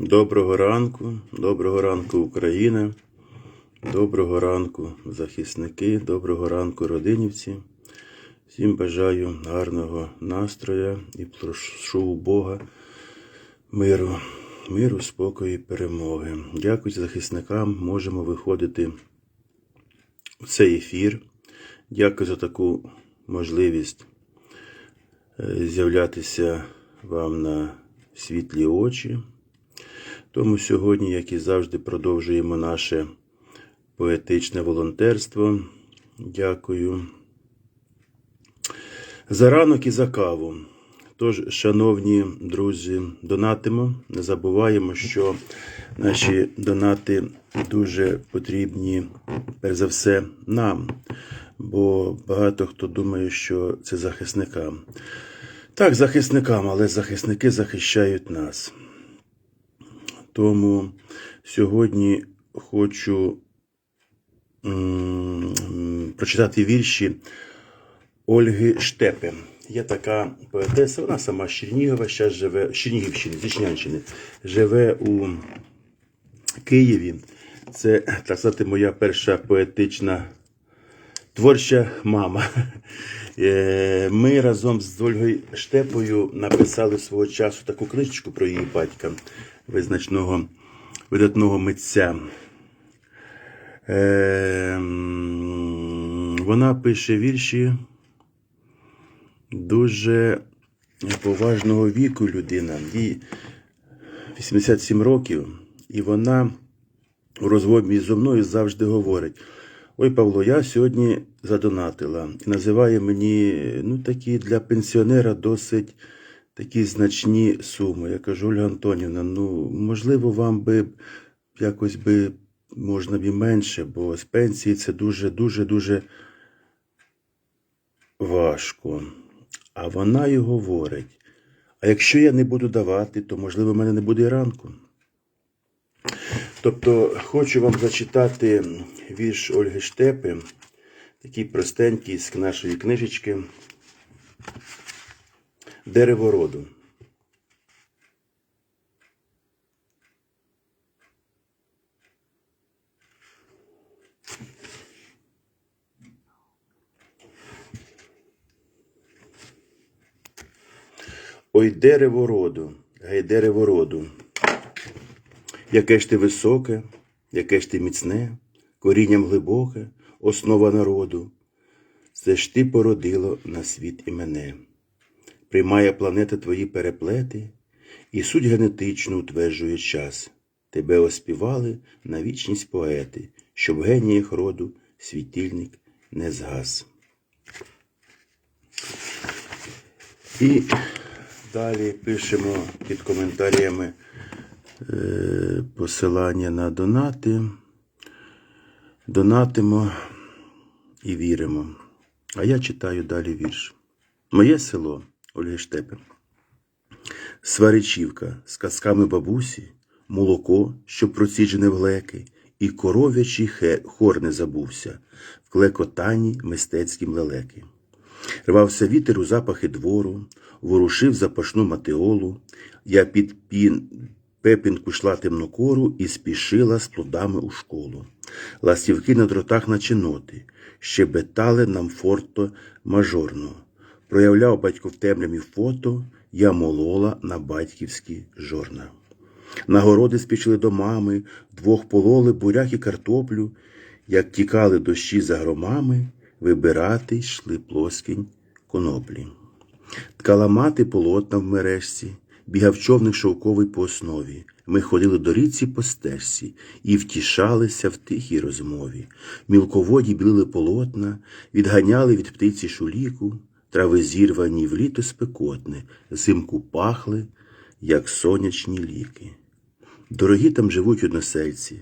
Доброго ранку, доброго ранку, Україна, доброго ранку, захисники, доброго ранку, родинівці. Всім бажаю гарного настроя і прошу у Бога миру, миру, спокою і перемоги. Дякую захисникам, можемо виходити в цей ефір. Дякую за таку можливість е, з'являтися вам на світлі очі. Тому сьогодні, як і завжди, продовжуємо наше поетичне волонтерство. Дякую. За ранок і за каву. Тож, шановні друзі, донатимо. Не забуваємо, що наші донати дуже потрібні, перш за все, нам. Бо багато хто думає, що це захисникам. Так, захисникам, але захисники захищають нас. Тому сьогодні хочу прочитати вірші Ольги Штепи. Є така поетеса, вона сама з Чернігова, зараз живе, з Чернігівщини, з Ічнянщини, живе у Києві. Це, так сказати, моя перша поетична творча мама. Е, Ми разом з Ольгою Штепою написали свого часу таку книжечку про її батька, визначного видатного митця. Е, Вона пише вірші дуже поважного віку людина. Їй 87 років, і вона у розмові зі мною завжди говорить: Ой, Павло, я сьогодні задонатила і називає мені ну, такі для пенсіонера досить такі значні суми. Я кажу, Ольга Антонівна, ну можливо, вам би якось би можна б і менше, бо з пенсії це дуже, дуже, дуже важко. А вона й говорить: а якщо я не буду давати, то можливо в мене не буде і ранку. Тобто хочу вам зачитати вірш Ольги Штепи, такий простенький з нашої книжечки Дерево роду. Ой, дерево роду, гей, дерево роду. Яке ж ти високе, яке ж ти міцне, корінням глибоке, основа народу. Це ж ти породило на світ і мене. Приймає планета твої переплети, і суть генетично утверджує час. Тебе оспівали на вічність поети, щоб геніях роду світильник не згас. І далі пишемо під коментарями е, посилання на донати. Донатимо і віримо. А я читаю далі вірш. Моє село Ольги Штепи. Сваричівка з казками бабусі, молоко, що проціджене в глеки, і коров'ячий хор не забувся, в клекотанні мистецькім лелеки. Рвався вітер у запахи двору, ворушив запашну матеолу. Я під пін, пепінку йшла темнокору і спішила з плодами у школу. Ластівки на дротах наче ноти, щебетали нам форто мажорно. Проявляв батько в темряві фото, я молола на батьківські жорна. Нагороди спішили до мами, двох пололи буряк і картоплю, як тікали дощі за громами, вибирати йшли плоскінь коноплі. Ткала мати полотна в мережці, бігав човник шовковий по основі. Ми ходили до річці по стежці і втішалися в тихій розмові. Мілководі білили полотна, відганяли від птиці шуліку, трави зірвані в літо спекотне, зимку пахли, як сонячні ліки. Дорогі там живуть односельці,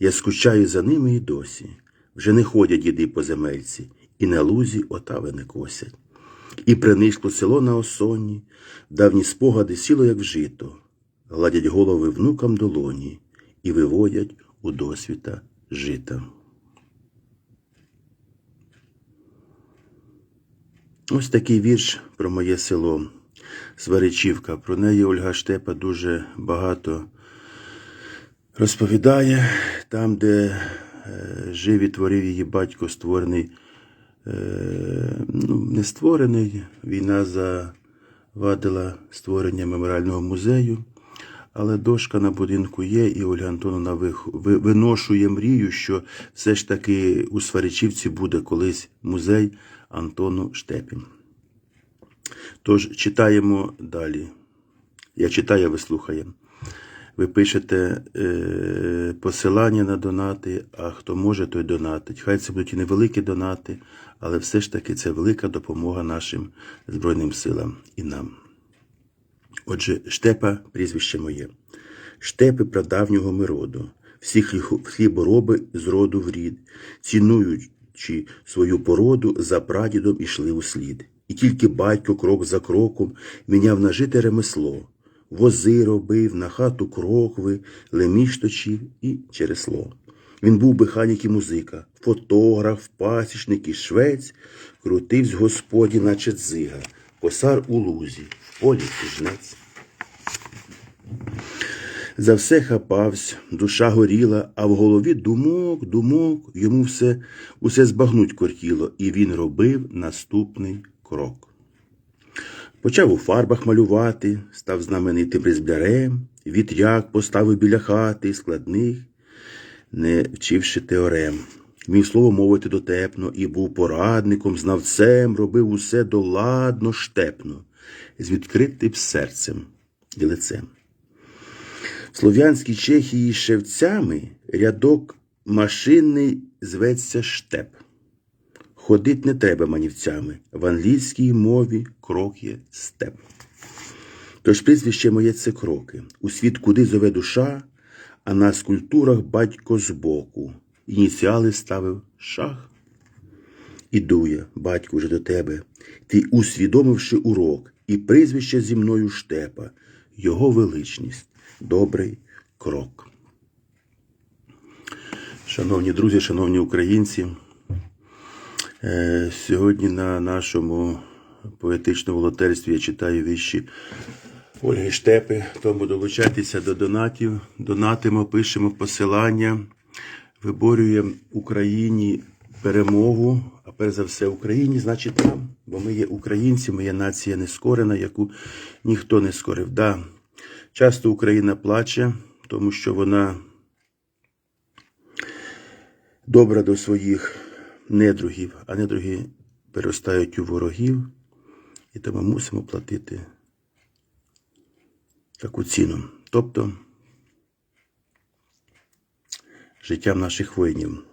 я скучаю за ними і досі. Вже не ходять діди по земельці, і на лузі отави не косять. І принишкло село на осонні, давні спогади сіло, як вжито, гладять голови внукам долоні і виводять у досвіта жита. Ось такий вірш про моє село Сваричівка. Про неї Ольга Штепа дуже багато розповідає, там, де е, жив і творив її батько, створений, е, ну, не створений, війна завадила створення меморіального музею. Але дошка на будинку є, і Ольга Антоновна виношує мрію, що все ж таки у Сваричівці буде колись музей Антону Штепі. Тож читаємо далі. Я читаю, ви слухаємо. Ви пишете е, посилання на донати, а хто може, той донатить. Хай це будуть і невеликі донати, але все ж таки це велика допомога нашим Збройним силам і нам. Отже, штепа прізвище моє. Штепи прадавнього ми роду, всі хлі- хлібороби з роду в рід, цінуючи свою породу, за прадідом ішли у слід. І тільки батько крок за кроком міняв нажите ремесло, вози робив, на хату крокви, лемішточів і чересло. Він був механік і музика, фотограф, пасічник і швець, крутивсь господі, наче дзига, косар у лузі, в полі жнець. За все хапавсь, душа горіла, а в голові думок, думок, йому все, усе збагнуть кортіло, і він робив наступний крок. Почав у фарбах малювати, став знаменитим різблярем, вітряк поставив біля хати складних, не вчивши теорем. Міг слово мовити дотепно і був порадником, знавцем, робив усе доладно, штепно, з відкритим серцем і лицем. В Слов'янській Чехії шевцями рядок машинний зветься штеп. Ходить не треба манівцями, в англійській мові крок є степ. Тож прізвище моє це кроки, у світ куди зове душа, а на скульптурах батько збоку. Ініціали ставив шах. Іду я, батьку, вже до тебе, ти усвідомивши урок, і прізвище зі мною штепа, його величність, добрий крок. Шановні друзі, шановні українці, е, сьогодні на нашому поетичному волонтерстві я читаю вірші Ольги Штепи, тому долучайтеся до донатів, донатимо, пишемо посилання, виборюємо Україні перемогу, а перш за все Україні, значить нам, бо ми є українці, ми є нація нескорена, яку ніхто не скорив. Да, часто Україна плаче, тому що вона добра до своїх недругів, а недруги переростають у ворогів, і тому мусимо платити таку ціну. Тобто життям наших воїнів.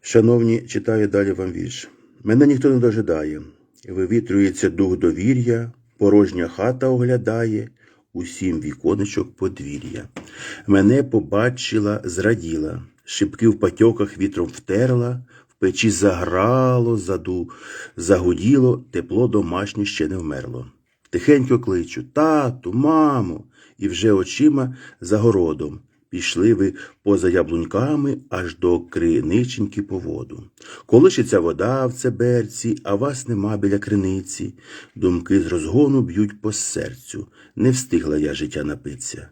Шановні, читаю далі вам вірш. Мене ніхто не дожидає, вивітрюється дух довір'я, порожня хата оглядає, усім віконечок подвір'я. Мене побачила, зраділа, шибки в патьоках вітром втерла, в печі заграло, заду, загуділо, тепло домашнє ще не вмерло. Тихенько кличу тату, мамо, і вже очима за городом. Пішли ви поза яблуньками аж до криниченьки по воду. Колишиться вода в цеберці, а вас нема біля криниці. Думки з розгону б'ють по серцю. Не встигла я життя напитися.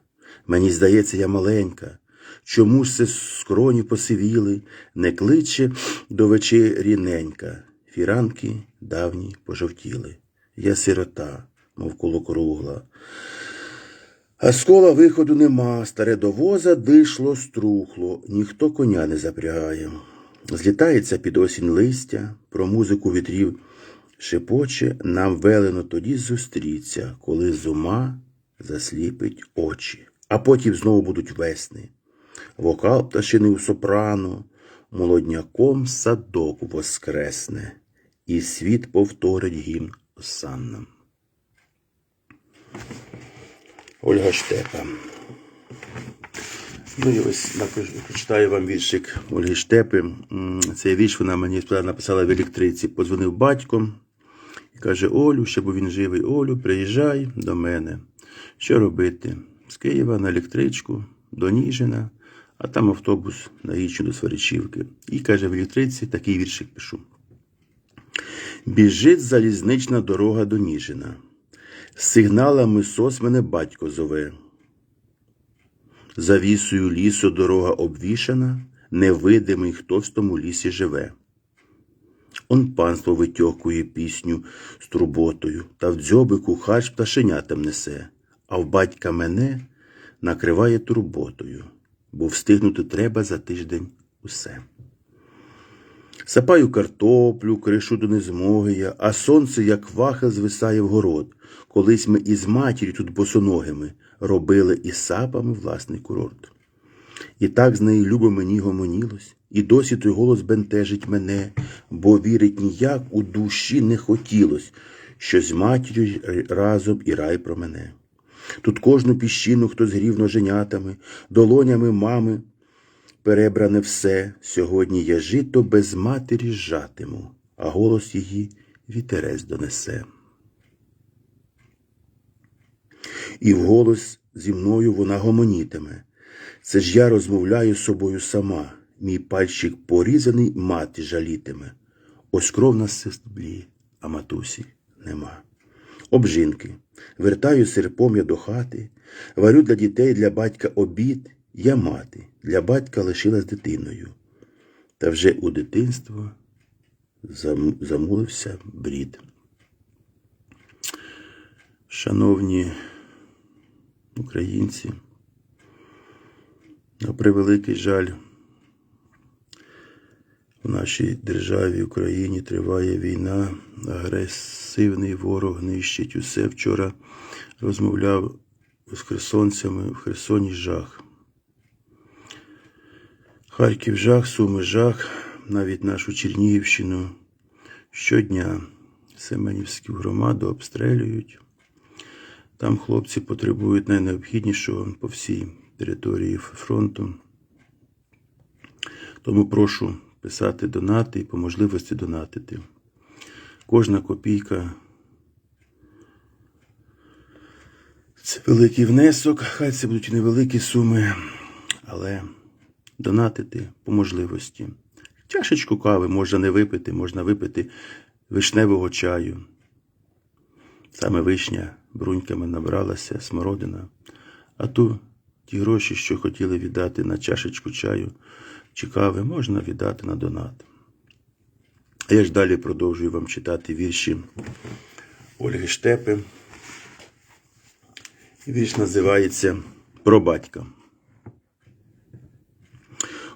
Мені здається, я маленька. Чому ж це скроні посивіли, не кличе до вечері ненька. Фіранки давні пожовтіли. Я сирота, мов колокругла. А з кола виходу нема, старе до воза дишло, струхло, ніхто коня не запрягає. Злітається під осінь листя, про музику вітрів шепоче, нам велено тоді зустріться, коли зума засліпить очі, а потім знову будуть весни. Вокал пташини у сопрано, молодняком садок воскресне, і світ повторить гімн осаннам. Ольга Штепа. Ну і ось прочитаю вам віршик Ольги Штепи. Цей вірш вона мені написала в електриці. Подзвонив батько і каже: Олю, ще був він живий, Олю, приїжджай до мене. Що робити? З Києва на електричку, до Ніжина, а там автобус на Ічну до Сваричівки. І каже, в електриці такий віршик пишу. Біжить залізнична дорога до Ніжина. Сигналами сос мене батько зове. Завісою лісу дорога обвішана, невидимий, хто в тому лісі живе. Он панство витьохкує пісню з турботою, та в дзьобику хач пташенятам несе, а в батька мене накриває турботою, бо встигнути треба за тиждень усе. Сапаю картоплю, кришу до незмоги я, а сонце, як ваха, звисає в город. Колись ми із матір'ю тут босоногими робили із сапами власний курорт. І так з нею любо мені гомонілось, і досі той голос бентежить мене, бо вірить ніяк у душі не хотілось, що з матір'ю разом і рай про мене. Тут кожну піщину, хто згрів ноженятами, долонями мами, перебране все, сьогодні я жито без матері жатиму, а голос її вітерець донесе. І вголос зі мною вона гомонітиме. Це ж я розмовляю з собою сама, мій пальчик порізаний мати жалітиме. Ось кров на стеблі, а матусі нема. Обжинки. Вертаю серпом я до хати, варю для дітей, для батька обід, я мати, для батька лишилась дитиною. Та вже у дитинство замулився брід. Шановні українці, на превеликий жаль, в нашій державі Україні триває війна, агресивний ворог нищить усе. Вчора розмовляв з херсонцями в Херсоні жах. Харків жах, Суми жах, навіть нашу Чернігівщину. Щодня Семенівську громаду обстрелюють. Там хлопці потребують найнеобхіднішого по всій території фронту. Тому прошу писати донати і по можливості донатити. Кожна копійка це великий внесок, хай це будуть невеликі суми, але донатити по можливості. Чашечку кави можна не випити, можна випити вишневого чаю. Саме вишня бруньками набралася, смородина. А ту ті гроші, що хотіли віддати на чашечку чаю чи кави, можна віддати на донат. А я ж далі продовжую вам читати вірші Ольги Штепи. Вірш називається Про батька.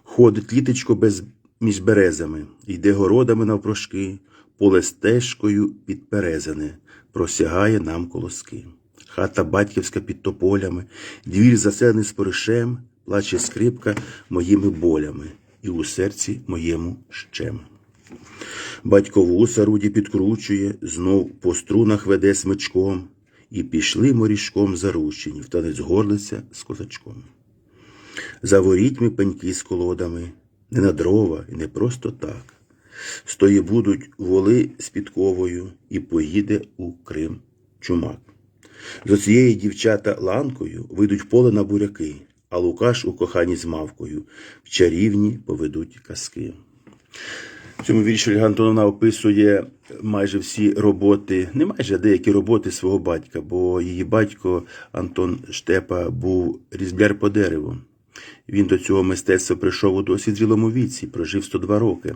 Ходить літечко без між березами, йде городами навпрошки, поле стежкою підперезане, просягає нам колоски. Хата батьківська під тополями, двір заселений споришем, плаче скрипка моїми болями, і у серці моєму щем. Батько вуса руді підкручує, знов по струнах веде смичком, і пішли морішком заручені, в танець горлиця з козачком. За ворітьми пеньки з колодами, не на дрова і не просто так. Стої будуть воли з підковою, і поїде у Крим чумак. З оцієї дівчата ланкою вийдуть поле на буряки, а Лукаш у коханні з мавкою в чарівні поведуть казки. В цьому вірші Ольга Антоновна описує майже всі роботи, не майже а деякі роботи свого батька, бо її батько Антон Штепа був різбляр по дереву. Він до цього мистецтва прийшов у досить зрілому віці, прожив 102 роки.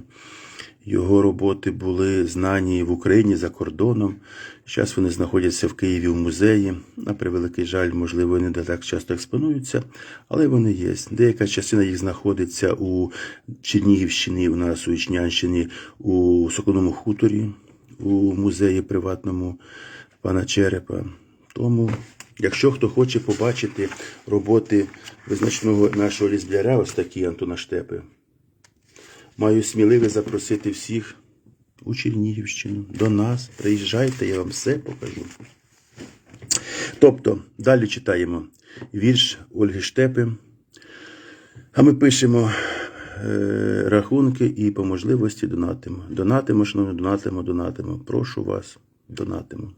Його роботи були знані в Україні за кордоном. Зараз вони знаходяться в Києві в музеї. На превеликий жаль, можливо, не так часто експонуються, але вони є. Деяка частина їх знаходиться у Чернігівщині, у нас у Ічнянщині, у Соколному хуторі, у музеї приватному пана Черепа. Тому, якщо хто хоче побачити роботи визначного нашого різбляра, ось такі Антона Штепи, Маю сміливо запросити всіх у Чернігівщину, до нас. Приїжджайте, я вам все покажу. Тобто, далі читаємо вірш Ольги Штепи. А ми пишемо е, рахунки і по можливості донатимо. Донатимо, шановні, донатимо, донатимо. Прошу вас, донатимо.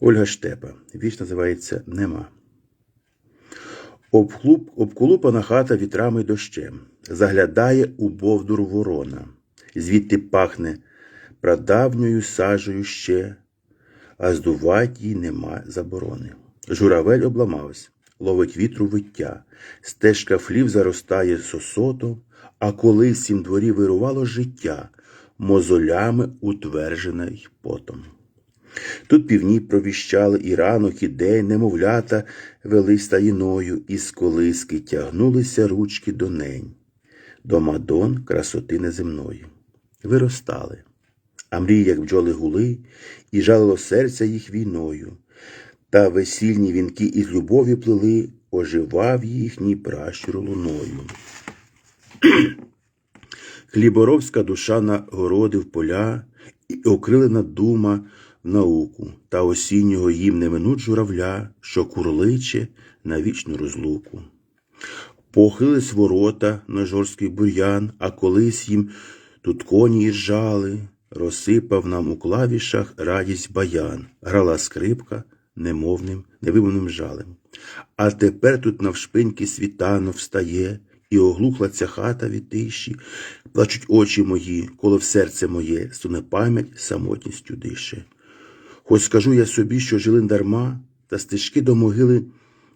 Ольга Штепа. Вірш називається Нема. Обхлуп, обколупана хата вітрами дощем, заглядає у бовдур ворона, звідти пахне прадавньою сажею ще, а здувать їй нема заборони. Журавель обламався, ловить вітру виття, стежка флів заростає сосотом, а коли сім дворі вирувало життя, мозолями утверджене й потом. Тут півні провіщали і ранок, і день, немовлята вели стаїною, і з колиски тягнулися ручки до нень, до мадон красоти неземної. Виростали, а мрії, як бджоли гули, і жалило серця їх війною. Та весільні вінки із любові плели, оживав їхній пращур луною. Хліборобська душа нагородив поля, і окрилена дума в науку, та осіннього їм не минуть журавля, що курличе на вічну розлуку. Похились ворота на жорсткий бур'ян, а колись їм тут коні іржали, розсипав нам у клавішах радість баян, грала скрипка немовним, невимовним жалем. А тепер тут навшпиньки світано встає, і оглухла ця хата від тиші, плачуть очі мої, коли в серце моє стуне пам'ять самотністю дише. Хоч скажу я собі, що жили дарма, та стежки до могили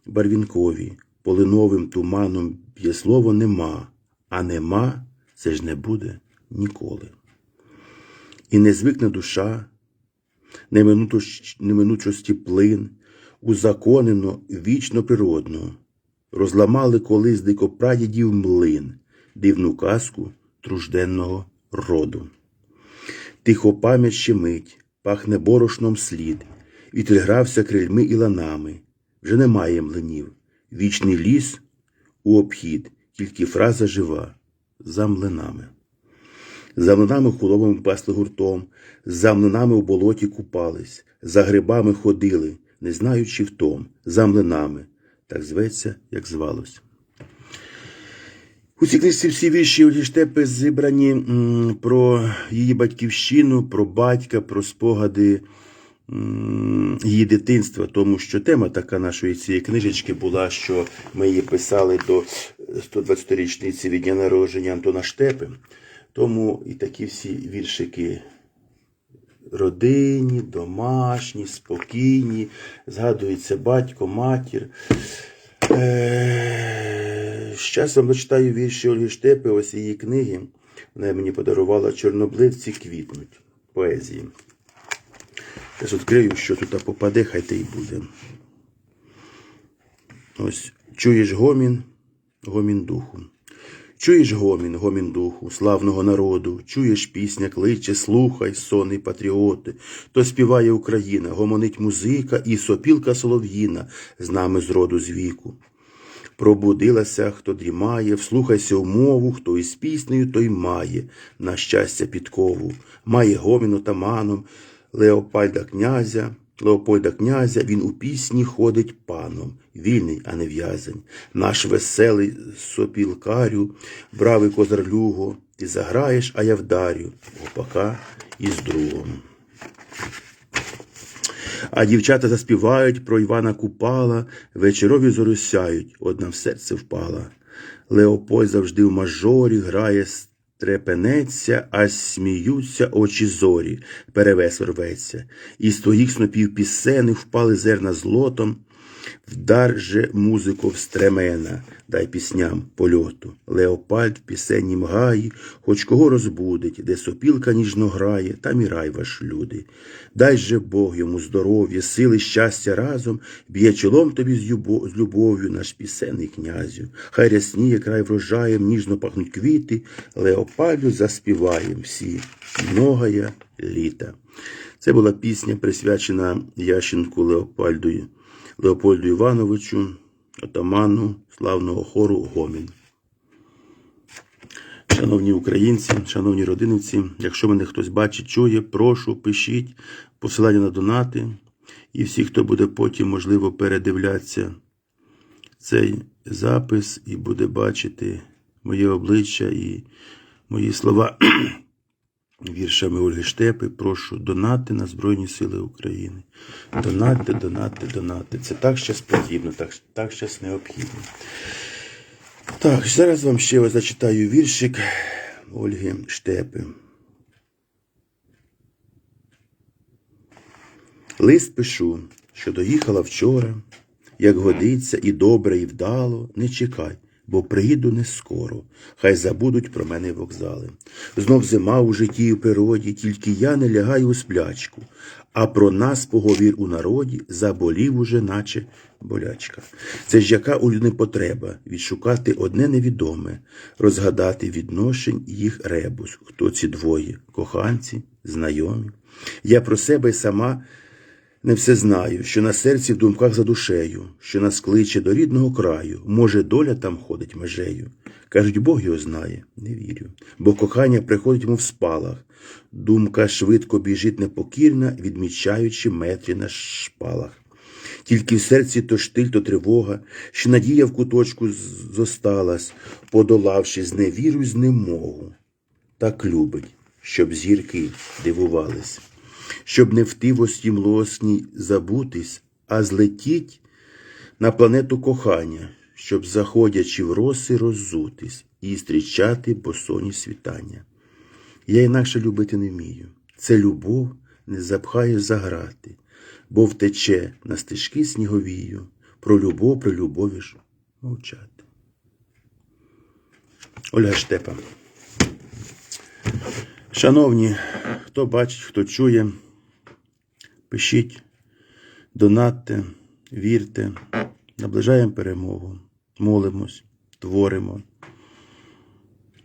барвінкові, полиновим туманом б'є слово нема, а нема це ж не буде ніколи. І не звикне душа, неминучості плин, узаконено вічно природно, розламали колись дикопрадідів млин, дивну казку тружденного роду. Тихо пам'ять щемить, пахне борошном слід, вітер грався крильми і ланами, вже немає млинів, вічний ліс у обхід, тільки фраза жива за млинами. За млинами худобами пасли гуртом, за млинами у болоті купались, за грибами ходили, не знаючи втом, за млинами, так зветься, як звалось. У цій книжці всі вірші Ольги Штепи зібрані про її батьківщину, про батька, про спогади її дитинства, тому що тема така нашої цієї книжечки була, що ми її писали до 120-річниці від дня народження Антона Штепи. Тому і такі всі віршики родинні, домашні, спокійні, згадується батько, матір. Е, З часом дочитаю вірші Ольги Штепи, ось її книги. Вона мені подарувала чорнобливці квітнуть поезії. Зараз відкрию, що тут попаде, хай те й буде. Ось чуєш гомін, гомін духу. Чуєш гомін, гомін духу, славного народу, чуєш пісня, кличе, слухай, сонний патріоти, то співає Україна, гомонить музика і сопілка солов'їна з нами з роду з віку. Пробудилася, хто дрімає, вслухайся у мову, хто із піснею, той має, на щастя, підкову, має гомін отаманом, Леопольда князя, Леопольда князя, він у пісні ходить паном, вільний, а не в'язень. Наш веселий сопілкарю, бравий козарлюго, ти заграєш, а я вдарю, гопака із другом. А дівчата заспівають про Івана Купала, вечорові зоросяють, одна в серце впала. Леопольд завжди в мажорі грає, стрепенеться, а сміються очі зорі, перевес рветься. Із твоїх снопів пісени впали зерна злотом, вдар же музику в стремена, дай пісням польоту. Леопольд в пісеннім гаї, хоч кого розбудить, де сопілка ніжно грає, там і рай ваш люди. Дай же Бог йому здоров'я, сили, щастя разом, б'є чолом тобі з, юбо, з любов'ю наш пісенний князю. Хай рясніє край врожаєм, ніжно пахнуть квіти, Леопольду заспіваєм всі, многая літа. Це була пісня, присвячена Ященку Леопольду, Леопольду Івановичу, отаману славного хору Гомін. Шановні українці, шановні родинівці, якщо мене хтось бачить, чує, прошу, пишіть посилання на донати. І всі, хто буде потім, можливо, передивлятися цей запис і буде бачити моє обличчя і мої слова віршами Ольги Штепи, прошу донати на Збройні Сили України. Донати, донати, донати. Це так щас потрібно, так, так щас необхідно. Так, зараз вам ще зачитаю віршик Ольги Штепи. Лист пишу, що доїхала вчора, як годиться, і добре, і вдало, не чекай, бо приїду не скоро, хай забудуть про мене вокзали. Знов зима у житті і природі, тільки я не лягаю у сплячку, а про нас поговір у народі заболів уже, наче болячка. Це ж яка у людини потреба відшукати одне невідоме, розгадати відношень їх ребус, хто ці двоє, коханці, знайомі. Я про себе й сама не все знаю, що на серці в думках за душею, що нас кличе до рідного краю, може, доля там ходить межею. Кажуть, Бог його знає, не вірю, бо кохання приходить йому в спалах. Думка швидко біжить непокірна, відмічаючи метрі на шпалах. Тільки в серці то штиль, то тривога, що надія в куточку зосталась, подолавши зневіру й знемогу. Так любить, щоб зірки дивувались, щоб не в тивості млосній забутись, а злетіть на планету кохання, щоб, заходячи в роси, роззутись і зустрічати босоні світання. Я інакше любити не вмію. Це любов не запхаєш за грати, бо втече на стежки сніговію, про любов, про любові ж мовчати. Ольга Штепа. Шановні, хто бачить, хто чує, пишіть, донатьте, вірте, наближаємо перемогу, молимось, творимо.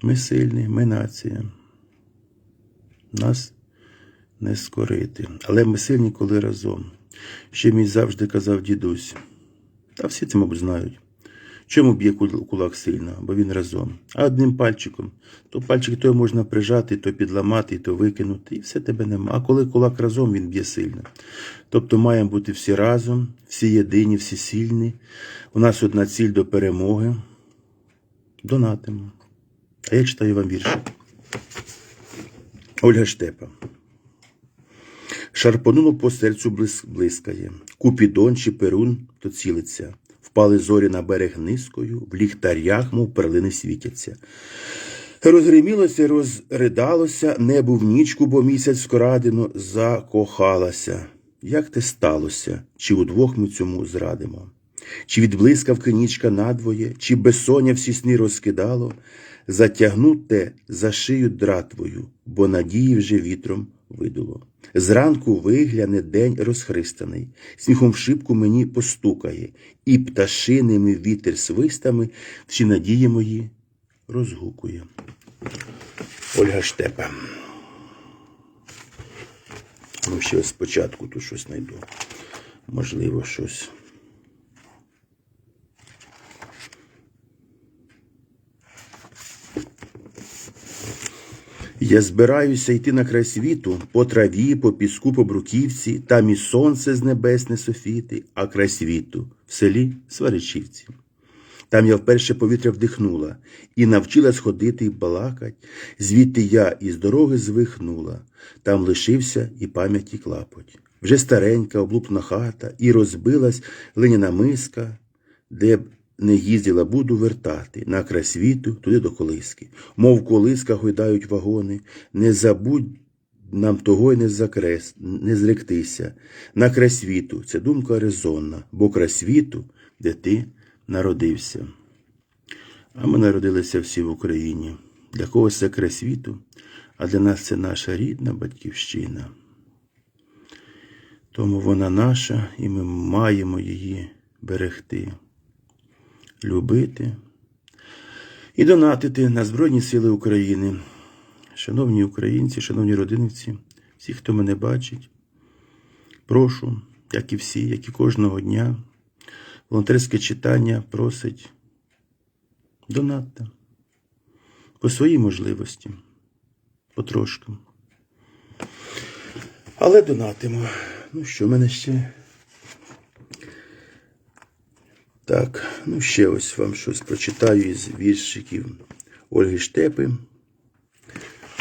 Ми сильні, ми нація. Нас не скорити. Але ми сильні, коли разом. Ще мій завжди казав дідусь. Та всі це, мабуть, знають. Чому б'є кулак сильно? Бо він разом. А одним пальчиком. То пальчик то можна прижати, то підламати, то викинути, і все тебе нема. А коли кулак разом, він б'є сильно. Тобто маємо бути всі разом, всі єдині, всі сильні. У нас одна ціль до перемоги. Донатимо. А я читаю вам віршик. Ольга Штепа. Шарпонуло по серцю блискає, Купідон чи перун то цілиться. Впали зорі на берег низкою, в ліхтарях, мов перлини світяться. Розгримілося, розридалося, небо в нічку, бо місяць скорадино закохалася. Як те сталося, чи удвох ми цьому зрадимо? Чи від блискавки нічка надвоє, чи безсоння всі сни розкидало, затягну те за шию дратвою, бо надії вже вітром видуло. Зранку вигляне день розхристаний, сміхом в шибку мені постукає, і пташиними вітер свистами всі надії мої розгукує. Ольга Штепа. Ну, ще спочатку тут щось знайду. Можливо, щось. Я збираюся йти на край світу по траві, по піску, по бруківці, там і сонце з небесне софіти, а край світу в селі Сваричівці. Там я вперше повітря вдихнула і навчилась ходити і балакать. Звідти я із дороги звихнула, там лишився і пам'яті клапоть. Вже старенька облуплена хата, і розбилась глиняна миска, де б не їздила, буду вертати на край світу, туди до колиски. Мов колиска гойдають вагони, не забудь нам того й не закрес, не зректися. На край світу це думка резонна, бо край світу, де ти народився. А ми народилися всі в Україні. Для когось це край світу, а для нас це наша рідна батьківщина. Тому вона наша, і ми маємо її берегти, любити і донатити на Збройні Сили України. Шановні українці, шановні родинівці, всі, хто мене бачить, прошу, як і всі, як і кожного дня, волонтерське читання просить донатте по своїй можливості, потрошку. Але донатимо. Ну що, в мене ще. Так, ну ще ось вам щось прочитаю із віршиків Ольги Штепи.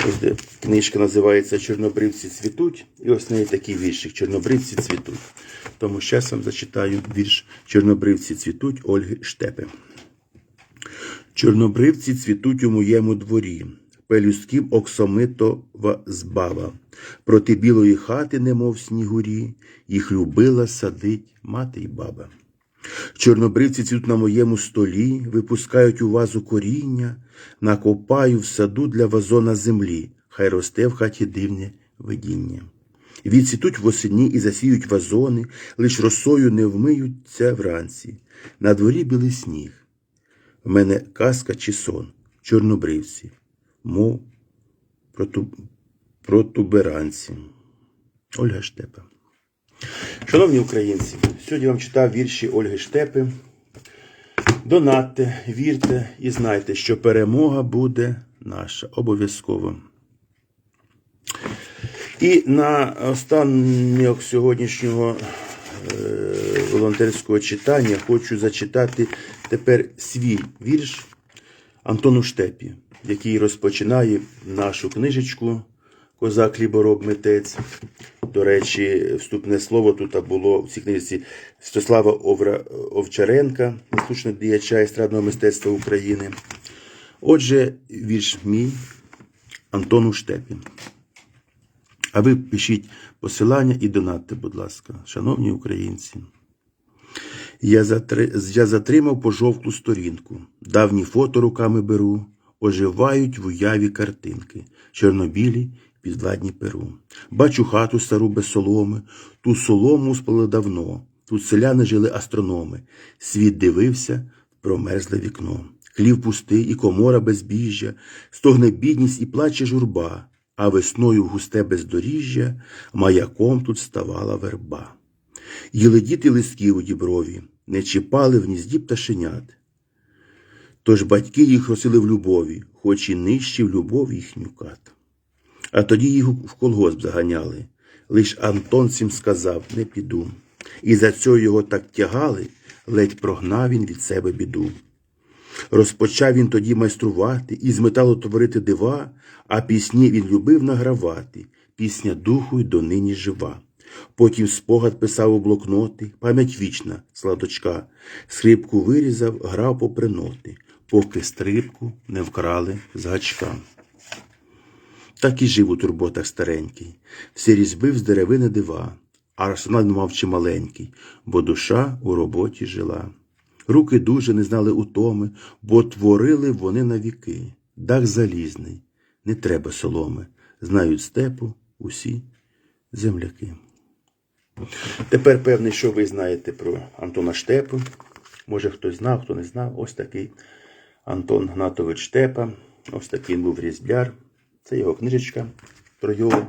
Ось де книжка називається Чорнобривці цвітуть. І ось в неї такий віршик Чорнобривці цвітуть. Тому зараз вам зачитаю вірш Чорнобривці цвітуть Ольги Штепи. Чорнобривці цвітуть у моєму дворі, пелюстків оксомитова збава. Проти білої хати, немов снігурі, їх любила садить мати й баба. Чорнобривці цвітуть на моєму столі, випускають у вазу коріння, накопаю в саду для вазона землі, хай росте в хаті дивне видіння. Відцвітуть восені і засіють вазони, лиш росою не вмиються вранці. На дворі білий сніг. В мене казка чи сон, чорнобривці, мов проту... протуберанці. Ольга Штепа. Шановні українці, сьогодні вам читав вірші Ольги Штепи. Донатьте, вірте і знайте, що перемога буде наша обов'язково. І на останніх сьогоднішнього е, волонтерського читання хочу зачитати тепер свій вірш Антону Штепі, який розпочинає нашу книжечку Козак Лібороб Митець. До речі, вступне слово тут було в цій книжці Святослава. Овчаренка, заслуженого діяча естрадного мистецтва України. Отже, вірш мій Антону Штепі. А ви пишіть посилання і донатьте, будь ласка, шановні українці. Я, затри... я затримав пожовклу сторінку, давні фото руками беру, оживають в уяві картинки, чорнобілі підвладні перу. Бачу хату стару без соломи, ту солому спали давно, тут селяни жили астрономи, світ дивився в промерзле вікно. Хлів пустий і комора безбіжжя, стогне бідність і плаче журба, а весною в густе бездоріжжя маяком тут ставала верба. Їли діти листків у діброві, не чіпали в гнізді пташенят. Тож батьки їх росили в любові, хоч і нижчі в любов їхню кат. А тоді їх в колгосп заганяли. Лиш Антон цим сказав не піду. І за цього його так тягали, ледь прогнав він від себе біду. Розпочав він тоді майструвати і з металу творити дива, а пісні він любив награвати, пісня духу й донині жива. Потім спогад писав у блокноти, пам'ять вічна, сладочка, скрипку вирізав, грав попри ноти, поки стрибку не вкрали з гачка. Так і жив у турботах старенький, все різьбив з деревини дива, а арсенал мав чималенький, бо душа у роботі жила. Руки дуже не знали утоми, бо творили вони на віки. Дах залізний, не треба соломи, знають степу усі земляки. Тепер певний, що ви знаєте про Антона Штепу. Може, хтось знав, хто не знав. Ось такий Антон Гнатович Штепа. Ось такий був різбляр. Це його книжечка про його.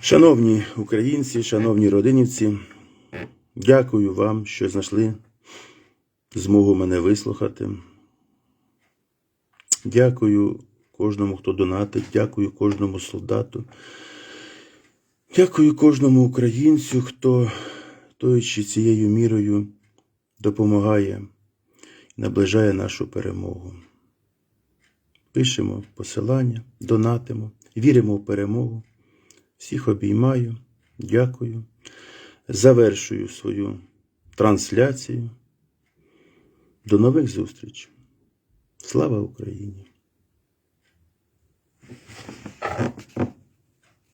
Шановні українці, шановні родинівці, дякую вам, що знайшли змогу мене вислухати. Дякую кожному, хто донатить, дякую кожному солдату. Дякую кожному українцю, хто тоючи цією мірою допомагає і наближає нашу перемогу. Пишемо посилання, донатимо, віримо в перемогу. Всіх обіймаю, дякую. Завершую свою трансляцію. До нових зустрічей. Слава Україні!